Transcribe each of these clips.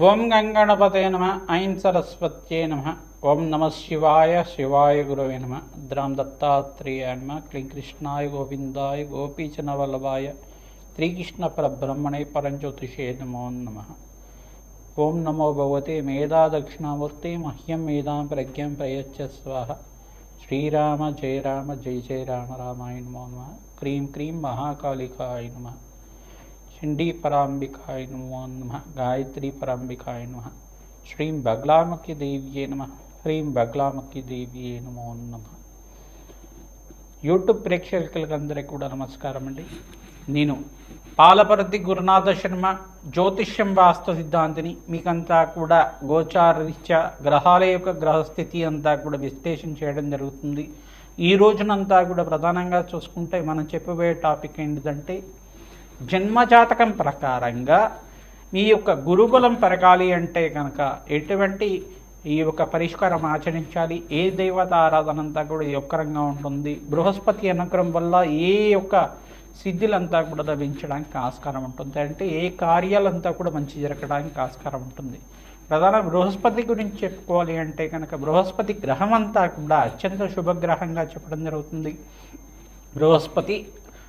ఓం గంగణపతే నమ ఐం సరస్వత్యే నమ ఓం నమ శివాయ శివాయ గురవే నమ ద్రాం దత్తాత్రేయ నమ క్లీం కృష్ణాయ గోవిందాయ గోపీచన వల్లభాయ శ్రీకృష్ణ పరబ్రహ్మణే పరంజ్యోతిషే నమో నమ. ఓం నమో భగవతే మేధా దక్షిణామూర్తి మహ్యం మేధాం ప్రజ్ఞం ప్రయచ్చ స్వాహ. శ్రీరామ జయ రామ జయ జయ రామ రామాయ నమో నమ క్రీం క్రీం మహాకాళికాయ నమ. చండీ పరాంబికాయ నమో నమ గాయత్రి పరాంబికాయ నమ శ్రీం బగ్లామకి దేవ్యే నమ హ్రీం బగ్లామకి దేవ్యే నమో నమ యూట్యూబ్ ప్రేక్షకులందరికీ కూడా నమస్కారం అండి. నేను పాలపరతి గురునాథ శర్మ జ్యోతిష్యం వాస్తు సిద్ధాంతిని మీకంతా కూడా గోచారరీత్యా గ్రహాల యొక్క గ్రహస్థితి అంతా కూడా విశ్లేషణ చేయడం జరుగుతుంది. ఈ రోజునంతా కూడా ప్రధానంగా చూసుకుంటే మనం చెప్పబోయే టాపిక్ ఏంటిదంటే జన్మజాతకం ప్రకారంగా మీ యొక్క గురుబలం పెరగాలి అంటే కనుక ఎటువంటి ఈ యొక్క పరిష్కారం ఆచరించాలి? ఏ దేవత ఆరాధనంతా కూడా యొక్కరంగా ఉంటుంది? బృహస్పతి అనుగ్రహం వల్ల ఏ యొక్క సిద్ధులంతా కూడా లభించడానికి ఆస్కారం ఉంటుంది. అంటే ఏ కార్యాలంతా కూడా మంచి జరగడానికి ఆస్కారం ఉంటుంది. ప్రధాన బృహస్పతి గురించి చెప్పుకోవాలి అంటే కనుక బృహస్పతి గ్రహం అంతా కూడా అత్యంత శుభగ్రహంగా చెప్పడం జరుగుతుంది. బృహస్పతి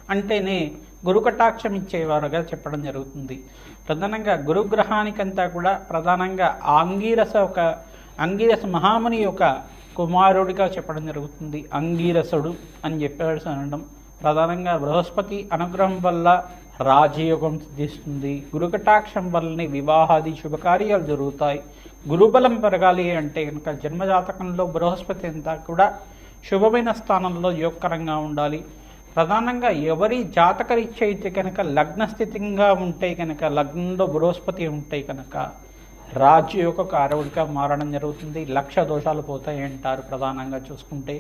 అంటేనే గురు కటాక్షం ఇచ్చేవారుగా చెప్పడం జరుగుతుంది. ప్రధానంగా గురుగ్రహానికంతా కూడా ప్రధానంగా ఆంగీరస ఒక అంగీరస మహాముని యొక్క కుమారుడిగా చెప్పడం జరుగుతుంది. అంగీరసుడు అని చెప్పేసి అనడం ప్రధానంగా బృహస్పతి అనుగ్రహం వల్ల రాజయోగం సిద్ధిస్తుంది. గురుకటాక్షం వల్లనే వివాహాది శుభకార్యాలు జరుగుతాయి. గురుబలం పెరగాలి అంటే కనుక జన్మజాతకంలో బృహస్పతి అంతా కూడా శుభమైన స్థానంలో యోగకరంగా ఉండాలి. ప్రధానంగా ఎవరి జాతకరీత్యా అయితే కనుక లగ్నస్థితిగా ఉంటే కనుక లగ్నంలో బృహస్పతి ఉంటే కనుక రాజయోగ కారవుడిగా మారడం జరుగుతుంది. లక్ష దోషాలు పోతాయి అంటారు ప్రధానంగా చూసుకుంటే.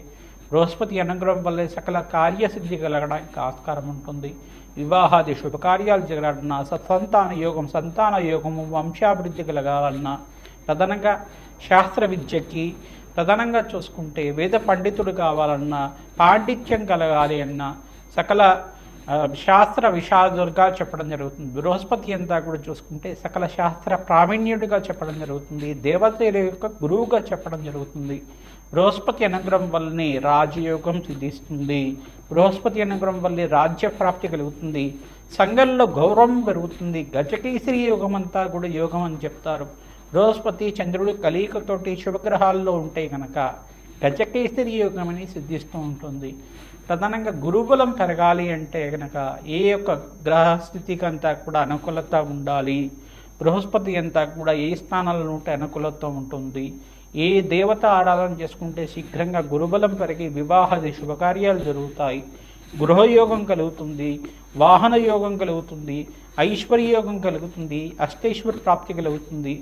బృహస్పతి అనుగ్రహం వల్ల సకల కార్యసిద్ధి కలగడానికి ఆస్కారం ఉంటుంది. వివాహాది శుభకార్యాలు జరగాలన్నా సత్సంతాన యోగం సంతాన యోగము వంశాభివృద్ధి కలగాలన్నా ప్రధానంగా శాస్త్ర విద్యకి ప్రధానంగా చూసుకుంటే వేద పండితుడు కావాలన్నా పాండిత్యం కలగాలి అన్నా సకల శాస్త్ర విషాదుడుగా చెప్పడం జరుగుతుంది. బృహస్పతి అంతా కూడా చూసుకుంటే సకల శాస్త్ర ప్రావీణ్యుడిగా చెప్పడం జరుగుతుంది. దేవతల యొక్క గురువుగా చెప్పడం జరుగుతుంది. బృహస్పతి అనుగ్రహం వల్లనే రాజయోగం సిద్ధిస్తుంది. బృహస్పతి అనుగ్రహం వల్లే రాజ్య ప్రాప్తి కలుగుతుంది. సంఘంలో గౌరవం పెరుగుతుంది. గజకేసరి యోగం అంతా కూడా యోగం అని చెప్తారు. బృహస్పతి చంద్రుడు కలికతోటి శుభగ్రహాల్లో ఉంటే కనుక గజకేసరి యోగం అని సిద్ధిస్తూ ఉంటుంది. ప్రధానంగా గురుబలం పెరగాలి అంటే కనుక ఏ యొక్క గ్రహస్థితికి అంతా కూడా అనుకూలత ఉండాలి. బృహస్పతి అంతా కూడా ఏ స్థానాల్లో ఉంటే అనుకూలత ఉంటుంది. ఏ దేవత ఆరాధన చేసుకుంటే శీఘ్రంగా గురుబలం పెరిగి వివాహాది శుభకార్యాలు జరుగుతాయి. గృహయోగం కలుగుతుంది వాహన యోగం కలుగుతుంది ఐశ్వర్యయోగం కలుగుతుంది అష్టైశ్వర్ ప్రాప్తి కలుగుతుంది.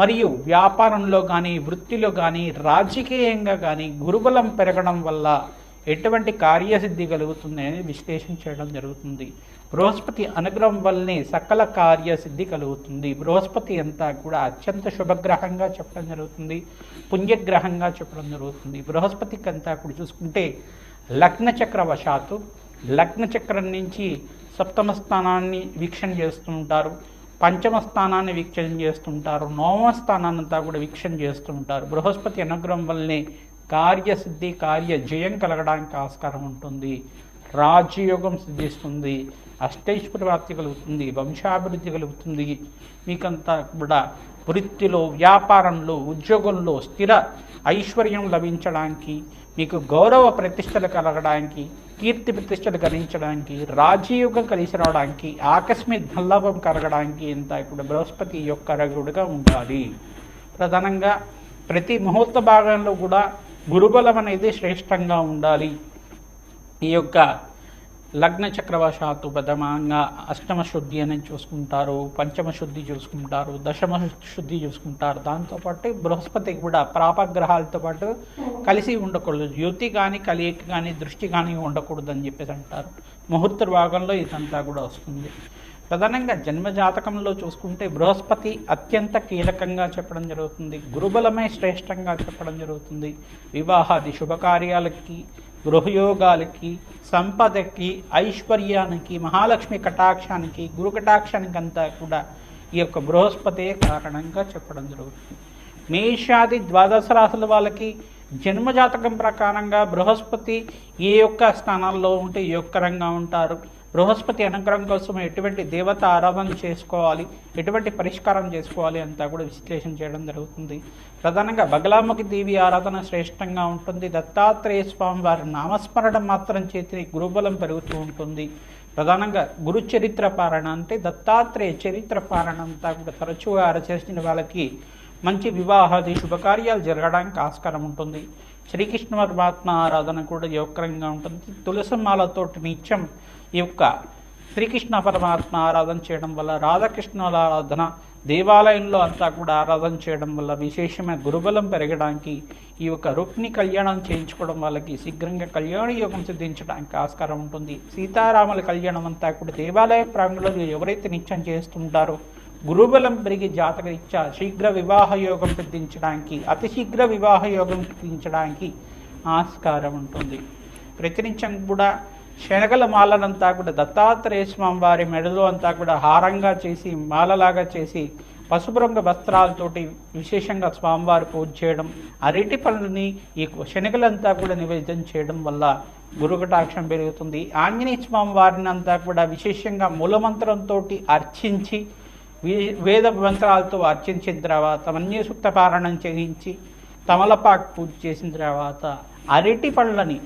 మరియు వ్యాపారంలో కానీ వృత్తిలో కానీ రాజకీయంగా కానీ గురుబలం పెరగడం వల్ల ఎటువంటి కార్యసిద్ధి కలుగుతుంది అనేది విశ్లేషణ చేయడం జరుగుతుంది. బృహస్పతి అనుగ్రహం వల్లనే సకల కార్యసిద్ధి కలుగుతుంది. బృహస్పతి అంతా కూడా అత్యంత శుభగ్రహంగా చెప్పడం జరుగుతుంది. పుణ్యగ్రహంగా చెప్పడం జరుగుతుంది. బృహస్పతికి అంతా కూడా చూసుకుంటే లగ్నచక్ర వశాత్తు లగ్నచక్రం నుంచి సప్తమ స్థానాన్ని వీక్షణ చేస్తుంటారు. పంచమ స్థానాన్ని వీక్షణ చేస్తుంటారు. నవమ స్థానాన్ని అంతా కూడా వీక్షణ చేస్తుంటారు. బృహస్పతి అనుగ్రహం వల్లనే కార్యసిద్ధి కార్య జయం కలగడానికి ఆస్కారం ఉంటుంది. రాజయోగం సిద్ధిస్తుంది. అష్టైశ్వర ప్రాప్తి కలుగుతుంది. వంశాభివృద్ధి కలుగుతుంది. మీకంతా కూడా వృత్తిలో వ్యాపారంలో ఉద్యోగంలో స్థిర ఐశ్వర్యం లభించడానికి మీకు గౌరవ ప్రతిష్టలు కలగడానికి కీర్తి ప్రతిష్టలు గణించడానికి రాజయోగం కలిసి రావడానికి ఆకస్మిక ధనలాభం కరగడానికి ఇంత ఇప్పుడు బృహస్పతి యొక్క రగుడుగా ఉండాలి. ప్రధానంగా ప్రతి ముహూర్త భాగంలో కూడా గురుబలం అనేది శ్రేష్టంగా ఉండాలి. ఈ యొక్క లగ్న చక్రవశాత్తు ప్రథమంగా అష్టమ శుద్ధి అనేది చూసుకుంటారు పంచమ శుద్ధి చూసుకుంటారు దశమ శుద్ధి చూసుకుంటారు. దాంతోపాటు బృహస్పతి కూడా ప్రాపగ్రహాలతో పాటు కలిసి ఉండకూడదు. యుతి కానీ కలియక కానీ దృష్టి కానీ ఉండకూడదు అని చెప్పేసి అంటారు. ముహూర్త భాగంలో ఇదంతా కూడా వస్తుంది. ప్రధానంగా జన్మ జాతకంలో చూసుకుంటే బృహస్పతి అత్యంత కీలకంగా చెప్పడం జరుగుతుంది. గురుబలమే శ్రేష్టంగా చెప్పడం జరుగుతుంది. వివాహాది శుభకార్యాలకి గృహయోగాలకి సంపదకి ఐశ్వర్యానికి మహాలక్ష్మి కటాక్షానికి గురు కటాక్షానికి అంతా కూడా ఈ యొక్క బృహస్పతి కారణంగా చెప్పడం జరుగుతుంది. మేషాది ద్వాదశ రాశుల వాళ్ళకి జన్మజాతకం ప్రకారంగా బృహస్పతి ఏ యొక్క స్థానాల్లో ఉంటే ఈ యొక్క రంగా ఉంటారు? బృహస్పతి అనుగ్రహం కోసం ఎటువంటి దేవత ఆరాధన చేసుకోవాలి ఎటువంటి పరిష్కారం చేసుకోవాలి అంతా కూడా విశ్లేషణ చేయడం జరుగుతుంది. ప్రధానంగా బగలాముఖి దేవి ఆరాధన శ్రేష్టంగా ఉంటుంది. దత్తాత్రేయ స్వామి వారి నామస్మరణ మాత్రం చేతి గురుబలం పెరుగుతూ ఉంటుంది. ప్రధానంగా గురు చరిత్ర పారణ అంటే దత్తాత్రేయ చరిత్ర పారణ అంతా కూడా తరచుగా ఆరచేసిన వాళ్ళకి మంచి వివాహాది శుభకార్యాలు జరగడానికి ఆస్కారం ఉంటుంది. శ్రీకృష్ణ పరమాత్మ ఆరాధన కూడా యోగకరంగా ఉంటుంది. తులసిమాలతోటి నిత్యం ఈ యొక్క శ్రీకృష్ణ పరమాత్మ ఆరాధన చేయడం వల్ల రాధాకృష్ణుల ఆరాధన దేవాలయంలో అంతా కూడా ఆరాధన చేయడం వల్ల విశేషమైన గురుబలం పెరగడానికి ఈ యొక్క రుక్ని కళ్యాణం చేయించుకోవడం వాళ్ళకి శీఘ్రంగా కళ్యాణ యోగం సిద్ధించడానికి ఆస్కారం ఉంటుంది. సీతారాముల కళ్యాణం అంతా కూడా దేవాలయ ప్రాంగణంలో ఎవరైతే నిత్యం చేస్తుంటారో గురుబలం పెరిగి జాతక ఇచ్చా శీఘ్ర వివాహ యోగం సిద్ధించడానికి అతి శీఘ్ర వివాహ యోగం సిద్ధించడానికి ఆస్కారం ఉంటుంది. ప్రతినిత్యం కూడా శనగల మాలనంతా కూడా దత్తాత్రేయ స్వామి వారి మెడలో అంతా కూడా హారంగా చేసి మాలలాగా చేసి పసుపు రంగు వస్త్రాలతోటి విశేషంగా స్వామివారి పూజ చేయడం అరటి పనులని ఈ శనగలంతా కూడా నివేదన చేయడం వల్ల గురుకటాక్షం పెరుగుతుంది. ఆంజనేయ స్వామి వారిని అంతా కూడా విశేషంగా మూలమంత్రంతో అర్చించి వేద మంత్రాలతో అర్చించిన తర్వాత మన్య సూక్త పారాయణం చేయించి తమలపాకు పూజ చేసిన తర్వాత అరటి పళ్ళని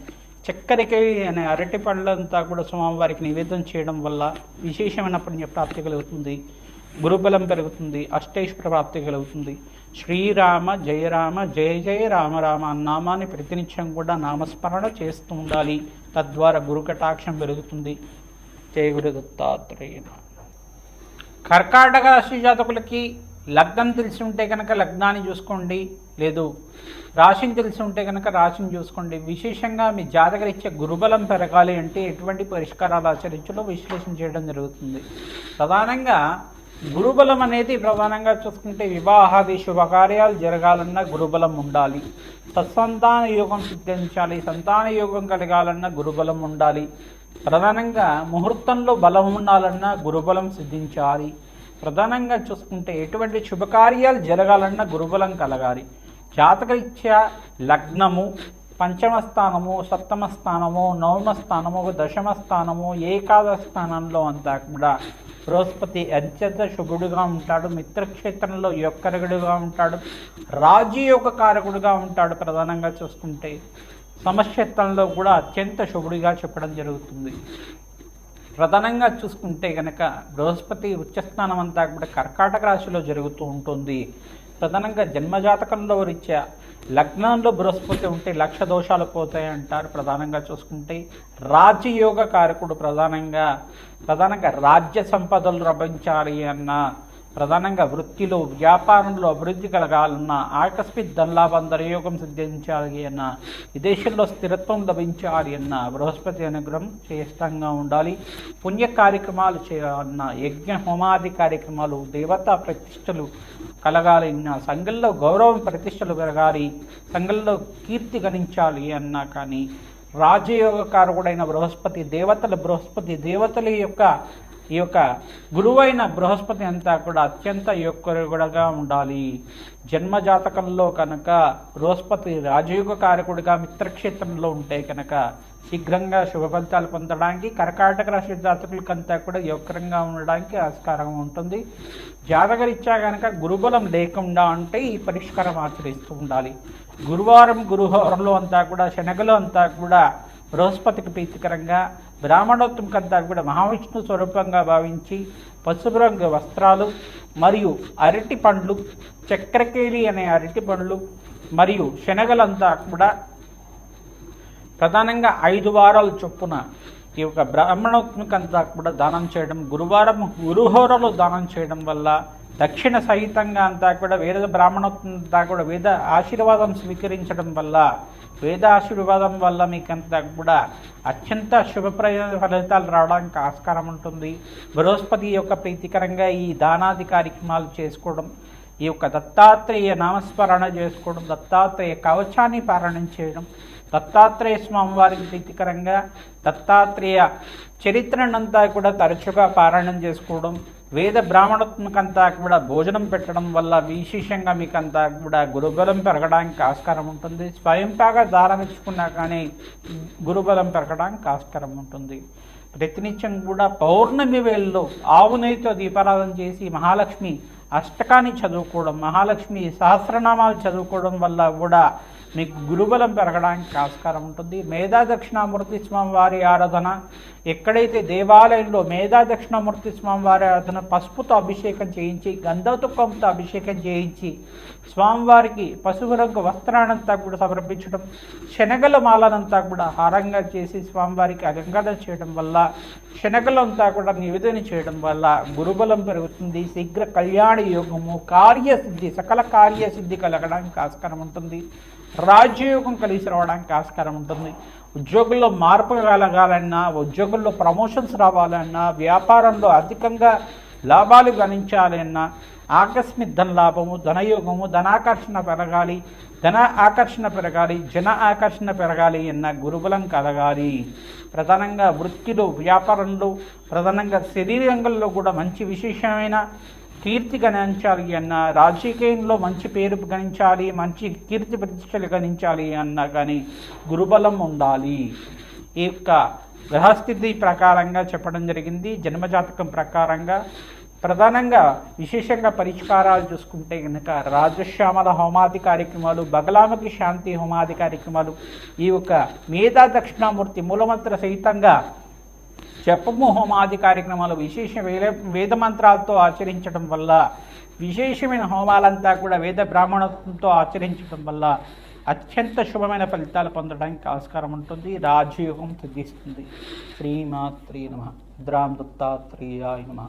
చక్కెరకేళి అనే అరటి పళ్ళంతా కూడా స్వామివారికి నివేదన చేయడం వల్ల విశేషమైన పుణ్య ప్రాప్తి కలుగుతుంది. గురుబలం పెరుగుతుంది. అష్టైశ్వర ప్రాప్తి కలుగుతుంది. శ్రీరామ జయరామ జయ జయ రామ రామ నామాన్ని ప్రతినిత్యం కూడా నామస్మరణ చేస్తూ ఉండాలి. తద్వారా గురు కటాక్షం పెరుగుతుంది. జయ గురు దత్తాత్రేయ కర్కాటక రాశి జాతకులకి లగ్నం తెలిసి ఉంటే కనుక లగ్నాన్ని చూసుకోండి. లేదు రాశిని తెలిసి ఉంటే కనుక రాశిని చూసుకోండి. విశేషంగా మీ జాతకరీత్యా గురుబలం పెరగాలి అంటే ఎటువంటి పరిష్కారాలు ఆచరించలో విశ్లేషణ చేయడం జరుగుతుంది. ప్రధానంగా గురుబలం అనేది ప్రధానంగా చూసుకుంటే వివాహాది శుభకార్యాలు జరగాలన్నా గురుబలం ఉండాలి. సత్సంతాన యోగం సిద్ధించాలి సంతాన యోగం కలగాలన్నా గురుబలం ఉండాలి. ప్రధానంగా ముహూర్తంలో బలం ఉండాలన్నా గురుబలం సిద్ధించాలి. ప్రధానంగా చూసుకుంటే ఎటువంటి శుభకార్యాలు జరగాలన్నా గురుబలం కలగాలి. జాతకరీత్యా లగ్నము పంచమ స్థానము సప్తమ స్థానము నవమ స్థానము దశమ స్థానము ఏకాదశ స్థానంలో అంతా కూడా బృహస్పతి అత్యంత శుభుడుగా ఉంటాడు మిత్రక్షేత్రంలో యొక్కరగుడుగా ఉంటాడు రాజయోగ కారకుడుగా ఉంటాడు ప్రధానంగా చూసుకుంటే. సమక్షేత్రంలో కూడా అత్యంత శుభుడిగా చెప్పడం జరుగుతుంది. ప్రధానంగా చూసుకుంటే కనుక బృహస్పతి ఉచ్చస్నానం అంతా కూడా కర్కాటక రాశిలో జరుగుతూ ఉంటుంది. ప్రధానంగా జన్మజాతకంలో రీత్యా లగ్నంలో బృహస్పతి ఉంటే లక్ష దోషాలు పోతాయి అంటారు ప్రధానంగా చూసుకుంటే రాజయోగ కారకుడు ప్రధానంగా ప్రధానంగా రాజ్య సంపదలు రభించాలి అన్న ప్రధానంగా వృత్తిలో వ్యాపారంలో అభివృద్ధి కలగాలన్న ఆకస్మిక ధనలాభం ధనయోగం సిద్ధించాలి అన్న విదేశంలో స్థిరత్వం లభించాలి అన్న బృహస్పతి అనుగ్రహం శ్రేష్టంగా ఉండాలి. పుణ్య కార్యక్రమాలు చేయాలన్న యజ్ఞ హోమాది కార్యక్రమాలు దేవతా ప్రతిష్టలు కలగాలి అన్న సంఘంలో గౌరవం ప్రతిష్టలు పెరగాలి. సంఘంలో కీర్తి గణించాలి అన్నా కానీ రాజయోగకారకుడైన బృహస్పతి దేవతల బృహస్పతి దేవతల యొక్క ఈ యొక్క గురువైన బృహస్పతి అంతా కూడా అత్యంత యొక్కరుగా ఉండాలి. జన్మజాతకంలో కనుక బృహస్పతి రాజయోగ కారకుడిగా మిత్రక్షేత్రంలో ఉంటే కనుక శీఘ్రంగా శుభ ఫలితాలు పొందడానికి కర్కాటక రాశి జాతకులకంతా కూడా యొక్కరంగా ఉండడానికి ఆస్కారం ఉంటుంది. జాతకరీత్యా కనుక గురుబలం లేకుండా అంటే ఈ పరిష్కారం ఆచరిస్తూ ఉండాలి. గురువారం గురువారంలో అంతా కూడా శనగలు అంతా కూడా బృహస్పతికి ప్రీతికరంగా బ్రాహ్మణోత్తంకంతా కూడా మహావిష్ణు స్వరూపంగా భావించి పసుపు రంగు వస్త్రాలు మరియు అరటి పండ్లు చక్రకేళి అనే అరటి పండ్లు మరియు శనగలంతా కూడా ప్రధానంగా ఐదు వారాల చొప్పున ఈ యొక్క బ్రాహ్మణోత్మకంతా కూడా దానం చేయడం గురువారం గురుహోరలో దానం చేయడం వల్ల దక్షిణ సహితంగా అంతా కూడా వేద బ్రాహ్మణోత్మంతా కూడా వేద ఆశీర్వాదం స్వీకరించడం వల్ల వేద ఆశీర్వాదం వల్ల మీకంతా కూడా అత్యంత శుభప్రయ ఫలితాలు రావడానికి ఆస్కారం ఉంటుంది. బృహస్పతి యొక్క ప్రీతికరంగా ఈ దానాది కార్యక్రమాలు చేసుకోవడం ఈ యొక్క దత్తాత్రేయ నామస్మరణ చేసుకోవడం దత్తాత్రేయ కవచాన్ని పారాయణం చేయడం దత్తాత్రేయ స్వామి వారికి ప్రీతికరంగా దత్తాత్రేయ చరిత్రనంతా కూడా తరచుగా పారాయణం చేసుకోవడం వేద బ్రాహ్మణత్మకంతా కూడా భోజనం పెట్టడం వల్ల విశేషంగా మీకంతా కూడా గురుబలం పెరగడానికి ఆస్కారం ఉంటుంది. స్వయంపాగా దారం ఇచ్చుకున్నా కానీ గురుబలం పెరగడానికి ఆస్కారం ఉంటుంది. ప్రతినిత్యం కూడా పౌర్ణమి వేళలో ఆవు నెయ్యితో దీపారాధన చేసి మహాలక్ష్మి అష్టకాన్ని చదువుకోవడం మహాలక్ష్మి సహస్రనామాలు చదువుకోవడం వల్ల కూడా మీకు గురుబలం పెరగడానికి ఆస్కారం ఉంటుంది. మేధా దక్షిణామూర్తి స్వామి వారి ఆరాధన ఎక్కడైతే దేవాలయంలో మేధా దక్షిణామూర్తి స్వామి వారి ఆరాధన పసుపుతో అభిషేకం చేయించి గంధతుక్కంతో అభిషేకం చేయించి స్వామివారికి పసుపు రంగు వస్త్రానంతా కూడా సమర్పించడం శనగల మాలనంతా కూడా హారంగా చేసి స్వామివారికి అలంకరణ చేయడం వల్ల శనగలంతా కూడా నివేదన చేయడం వల్ల గురుబలం పెరుగుతుంది. శీఘ్ర కళ్యాణ యోగము కార్యసిద్ధి సకల కార్యసిద్ధి కలగడానికి ఆస్కారం ఉంటుంది. రాజ్యయోగం కలిసి రావడానికి ఆస్కారం ఉంటుంది. ఉద్యోగుల్లో మార్పు కలగాలన్నా ఉద్యోగుల్లో ప్రమోషన్స్ రావాలన్నా వ్యాపారంలో అధికంగా లాభాలు గణించాలన్నా ఆకస్మిక ధన లాభము ధనయోగము ధనాకర్షణ పెరగాలి ధన ఆకర్షణ పెరగాలి జన ఆకర్షణ పెరగాలి అన్న గురుబలం కలగాలి. ప్రధానంగా వృత్తిలో వ్యాపారంలో ప్రధానంగా శరీరంగంలో కూడా మంచి విశేషమైన కీర్తి గణించాలి అన్న రాజకీయంలో మంచి పేరు గణించాలి మంచి కీర్తి ప్రతిష్టలు గణించాలి అన్నా కానీ గురుబలం ఉండాలి. ఈ యొక్క గ్రహస్థితి ప్రకారంగా చెప్పడం జరిగింది. జన్మజాతకం ప్రకారంగా. ప్రధానంగా విశేషంగా పరిష్కారాలు చూసుకుంటే కనుక రాజశ్యామల హోమాది కార్యక్రమాలు బగలామకి శాంతి హోమాది కార్యక్రమాలు ఈ యొక్క మేధా దక్షిణామూర్తి మూలమంత్ర సహితంగా జపము హోమాది కార్యక్రమాలు విశేష వేద వేద మంత్రాలతో ఆచరించడం వల్ల విశేషమైన హోమాలంతా కూడా వేద బ్రాహ్మణత్వంతో ఆచరించడం వల్ల అత్యంత శుభమైన ఫలితాలు పొందడానికి ఆస్కారం ఉంటుంది రాజయోగం సిద్ధిస్తుంది. శ్రీమాత్రి నమ. ద్రాం దత్తాత్రేయాయ నమ.